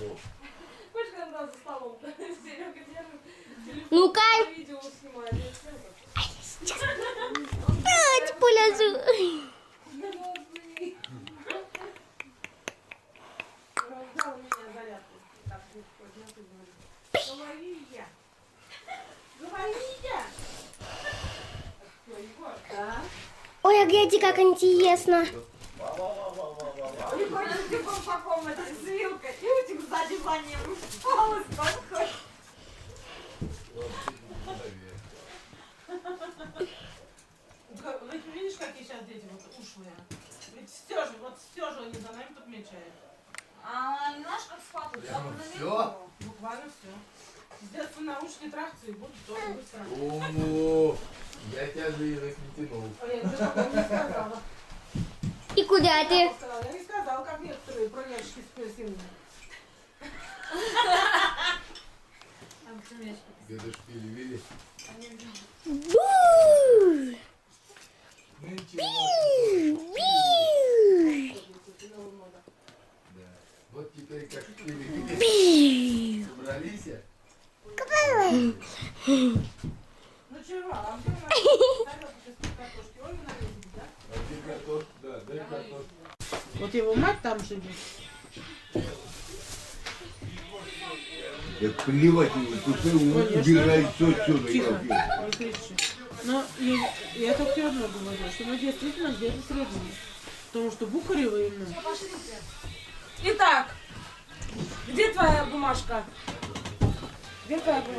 Хочешь, когда за столом? Серега держит телефон, Ну, Кай. видео снимает. Я всё так. Давайте полезу. Ой, а гляньте, как интересно. Комнате с вилкой. Волос подходит. Как- Вы видишь, какие сейчас дети вот ушлые? Ведь все же, вот все же они за нами подмечают. А знаешь, как с папой? Прямо Папа на всё? видео. Буквально все. С детства наушники трахаются и будут тоже быстро. О, я тебя за язык не тянул. А я тебе такого не сказала. И куда ты? Я не сказала, как некоторые про ящики с пирсингом. Там семечки. Где-то шпили видишь? Вот теперь как шпили! Собрались? Ну чего, а? А. Вот его мать там живет. Так плевать его, пускай убирает все отсюда. Тихо, я кричи. Но я, я только тебе одно говорю, что мы действительно где-то средние. Потому что Бухарева ему. Итак, где твоя бумажка? Где твоя бумажка?